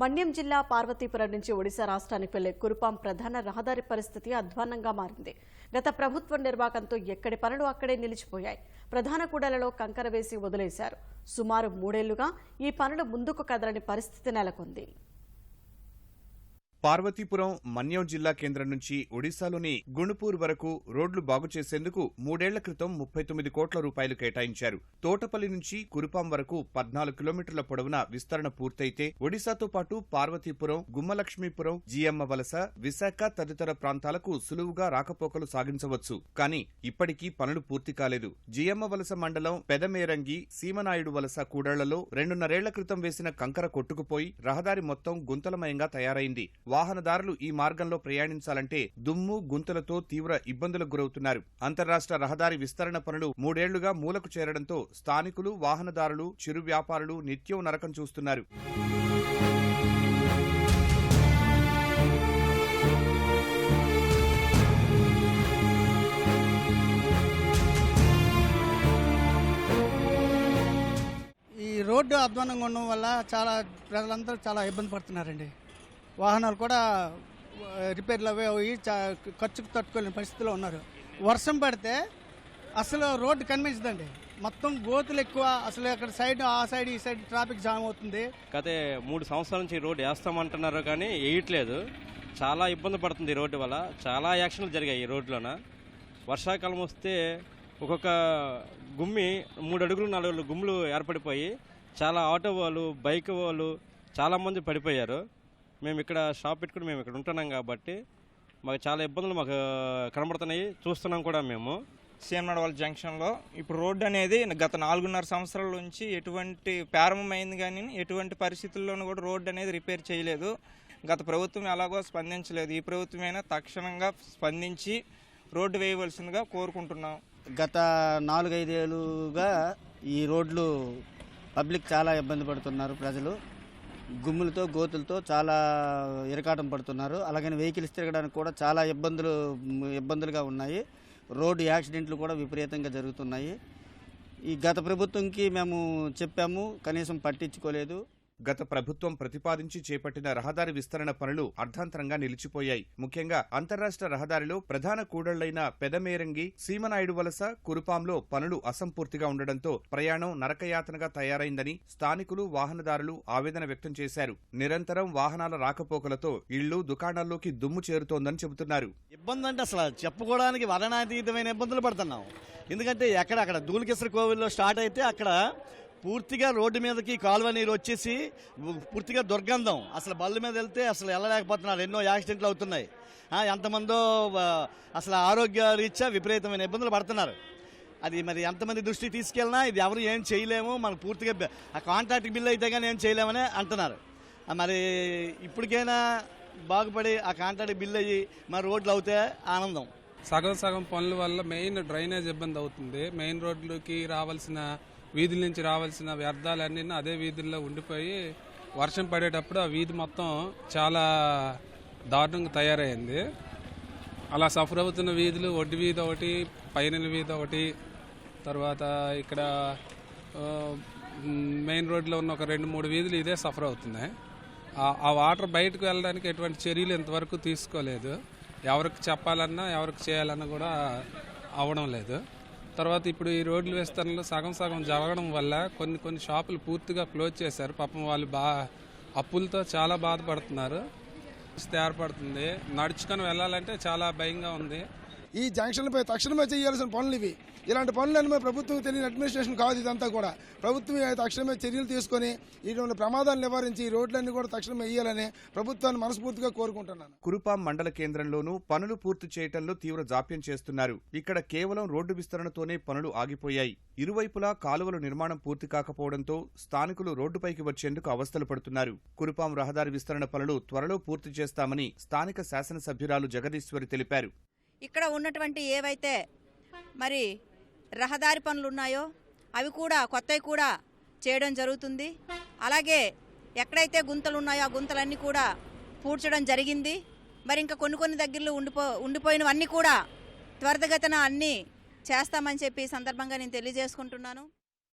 మన్యం జిల్లా పార్వతీపురం నుంచి ఒడిశా రాష్ట్రానికి వెళ్ళే కురుపాం ప్రధాన రహదారి పరిస్థితి అధ్వాన్నంగా మారింది. గత ప్రభుత్వ నిర్వాకంతో ఎక్కడి పనులు అక్కడే నిలిచిపోయాయి. ప్రధాన కూడలలో కంకర వేసి వదిలేశారు. సుమారు మూడేళ్ళుగా ఈ పనులు ముందుకు కదలని పరిస్థితి నెలకొంది. పార్వతీపురం మన్యం జిల్లా కేంద్రం నుంచి ఒడిశాలోని గుణుపూర్ వరకు రోడ్లు బాగు చేసేందుకు మూడేళ్ళ క్రితం ముప్పై తొమ్మిది కోట్ల రూపాయలు కేటాయించారు. తోటపల్లి నుంచి కురుపాం వరకు పద్నాలుగు కిలోమీటర్ల పొడవున విస్తరణ పూర్తయితే ఒడిశాతో పాటు పార్వతీపురం గుమ్మలక్ష్మీపురం జియమ్మ వలస విశాఖ తదితర ప్రాంతాలకు సులువుగా రాకపోకలు సాగించవచ్చు. కానీ ఇప్పటికీ పనులు పూర్తి కాలేదు. జియమ్మ వలస మండలం పెదమేరంగి సీమనాయుడు వలస కూడళ్ళలో రెండున్నరేళ్ళ క్రితం వేసిన కంకర కొట్టుకుపోయి రహదారి మొత్తం గుంతలమయంగా తయారైంది. వాహనదారులు ఈ మార్గంలో ప్రయాణించాలంటే దుమ్ము గుంతలతో తీవ్ర ఇబ్బందులకు గురవుతున్నారు. అంతర్రాష్ట్ర రహదారి విస్తరణ పనులు మూడేళ్ళుగా మూలకు చేరడంతో స్థానికులు వాహనదారులు చిరు వ్యాపారులు నిత్యం నరకం చూస్తున్నారు. ఈ రోడ్డు అధ్వానంగా ఉండడం వల్ల చాలా ప్రజలందరూ చాలా ఇబ్బంది పడుతున్నారండి. వాహనాలు కూడా రిపేర్లు అవే అవి చా ఖర్చుకు తట్టుకోలేని పరిస్థితిలో ఉన్నారు. వర్షం పడితే అసలు రోడ్డు కనిపించదండి. మొత్తం గోతులు ఎక్కువ అసలు అక్కడ సైడ్ ఆ సైడ్ ఈ సైడ్ ట్రాఫిక్ జామ్ అవుతుంది. గత మూడు సంవత్సరాల నుంచి రోడ్డు వేస్తామంటున్నారు కానీ వేయట్లేదు. చాలా ఇబ్బంది పడుతుంది ఈ రోడ్డు వల్ల. చాలా యాక్షన్లు జరిగాయి ఈ రోడ్లోన వర్షాకాలం వస్తే ఒక్కొక్క గుమ్మి మూడు అడుగులు నాలుగు గుమ్ములు ఏర్పడిపోయి చాలా ఆటో వాళ్ళు బైక్ వాళ్ళు చాలామంది పడిపోయారు. మేము ఇక్కడ షాప్ పెట్టుకుని మేము ఇక్కడ ఉంటున్నాం కాబట్టి మాకు చాలా ఇబ్బందులు మాకు కనబడుతున్నాయి. చూస్తున్నాం కూడా మేము. సీఎంనడవల్ జంక్షన్లో ఇప్పుడు రోడ్డు అనేది గత నాలుగున్నర సంవత్సరాల నుంచి ఎటువంటి ప్రారంభమైంది కానీ ఎటువంటి పరిస్థితుల్లోనూ కూడా రోడ్డు అనేది రిపేర్ చేయలేదు. గత ప్రభుత్వం ఎలాగో స్పందించలేదు. ఈ ప్రభుత్వమైనా తక్షణంగా స్పందించి రోడ్డు వేయవలసిందిగా కోరుకుంటున్నాం. గత నాలుగైదేళ్ళుగా ఈ రోడ్లు పబ్లిక్ చాలా ఇబ్బంది పడుతున్నారు ప్రజలు. గుమ్ములతో గోతులతో చాలా ఇరకాటం పడుతున్నారు. అలాగని వెహికల్స్ తిరగడానికి కూడా చాలా ఇబ్బందులు ఇబ్బందులుగా ఉన్నాయి. రోడ్డు యాక్సిడెంట్లు కూడా విపరీతంగా జరుగుతున్నాయి. ఈ గత ప్రభుత్వంకి మేము చెప్పాము కనీసం పట్టించుకోలేదు. గత ప్రభుత్వం ప్రతిపాదించి చేపట్టిన రహదారి విస్తరణ పనులు అర్ధాంతరంగా నిలిచిపోయాయి. ముఖ్యంగా అంతర్రాష్ట్ర రహదారిలో ప్రధాన కూడళ్ళైన పెదమేరంగి సీమనాయుడు వలస కురుపాంలో పనులు అసంపూర్తిగా ఉండడంతో ప్రయాణం నరకయాతనగా తయారైందని స్థానికులు వాహనదారులు ఆవేదన వ్యక్తం చేశారు. నిరంతరం వాహనాల రాకపోకలతో ఇళ్ళు దుకాణాల్లోకి దుమ్ము చేరుతోందని చెబుతున్నారు. ఇబ్బంది అంటే అసలు చెప్పుకోవడానికి వర్ణనాతీతమైన ఇబ్బందులు పడుతున్నాం. ఎందుకంటే ఎక్కడ అక్కడ ధూళికేశ్వర కోవిల్లో స్టార్ట్ అయితే అక్కడ పూర్తిగా రోడ్డు మీదకి కాలువ నీరు వచ్చేసి పూర్తిగా దుర్గంధం. అసలు బళ్ళు మీద వెళ్తే అసలు వెళ్ళలేకపోతున్నారు. ఎన్నో యాక్సిడెంట్లు అవుతున్నాయి. ఎంతమందో అసలు ఆరోగ్య రీత్యా విపరీతమైన ఇబ్బందులు పడుతున్నారు. అది మరి ఎంతమంది దృష్టికి తీసుకెళ్ళినా ఇది ఎవరు ఏం చేయలేము. మనకు పూర్తిగా ఆ కాంట్రాక్ట్ బిల్ అయితే కానీ ఏం చేయలేమని అంటున్నారు. మరి ఇప్పటికైనా బాగుపడి ఆ కాంట్రాక్ట్ బిల్ అయ్యి మరి రోడ్లు అవుతే ఆనందం. సగం సగం పనుల వల్ల మెయిన్ డ్రైనేజ్ ఇబ్బంది అవుతుంది. మెయిన్ రోడ్లకి రావాల్సిన వీధుల నుంచి రావాల్సిన వ్యర్థాలన్నీ అదే వీధుల్లో ఉండిపోయి వర్షం పడేటప్పుడు ఆ వీధి మొత్తం చాలా దారుణంగా తయారైంది. అలా సఫర్ అవుతున్న వీధులు ఒడ్డు వీధి ఒకటి పైన వీధి ఒకటి తర్వాత ఇక్కడ మెయిన్ రోడ్లో ఉన్న ఒక రెండు మూడు వీధులు ఇదే సఫర్ అవుతున్నాయి. ఆ వాటర్ బయటకు వెళ్ళడానికి ఎటువంటి చర్యలు ఇంతవరకు తీసుకోలేదు. ఎవరికి చెప్పాలన్నా ఎవరికి చేయాలన్నా కూడా అవడం లేదు. తర్వాత ఇప్పుడు ఈ రోడ్లు విస్తరణలో సగం సగం జరగడం వల్ల కొన్ని కొన్ని షాపులు పూర్తిగా క్లోజ్ చేశారు. పాపం వాళ్ళు బా అప్పులతో చాలా బాధపడుతున్నారు. ఏర్పడుతుంది. నడుచుకొని వెళ్ళాలంటే చాలా భయంగా ఉంది. ఈ జంక్షన్పై తక్షణమే చేయాల్సిన పనులు ఇవి. ఇలాంటి పనులను ప్రభుత్వం తెలియని అడ్మినిస్ట్రేషన్ కాదు ఇదంతా కూడా. ప్రభుత్వం తక్షణమే చర్యలు తీసుకొని ఇటువంటి ప్రమాదాలు నివారించి ఈ రోడ్లన్నీ కూడా తక్షణమే వేయాలని ప్రభుత్వాన్ని మనస్ఫూర్తిగా కోరుకుంటున్నాను. కురుపాం మండల కేంద్రంలోనూ పనులు పూర్తి చేయటంలో తీవ్ర జాప్యం చేస్తున్నారు. ఇక్కడ కేవలం రోడ్డు విస్తరణతోనే పనులు ఆగిపోయాయి. ఇరువైపులా కాలువలు నిర్మాణం పూర్తి కాకపోవడంతో స్థానికులు రోడ్డుపైకి వచ్చేందుకు అవస్థలు పడుతున్నారు. కురుపాం రహదారి విస్తరణ పనులు త్వరలో పూర్తి చేస్తామని స్థానిక శాసనసభ్యురాలు జగదీశ్వరి తెలిపారు. ఇక్కడ ఉన్నటువంటి ఏవైతే మరి రహదారి పనులు ఉన్నాయో అవి కూడా కొత్తవి కూడా చేయడం జరుగుతుంది. అలాగే ఎక్కడైతే గుంతలు ఉన్నాయో ఆ గుంతలన్నీ కూడా పూడ్చడం జరిగింది. మరి ఇంకా కొన్ని కొన్ని దగ్గరలో ఉండిపో ఉండిపోయినవన్నీ కూడా త్వరితగతిన అన్నీ చేస్తామని చెప్పి సందర్భంగా నేను తెలియజేసుకుంటున్నాను.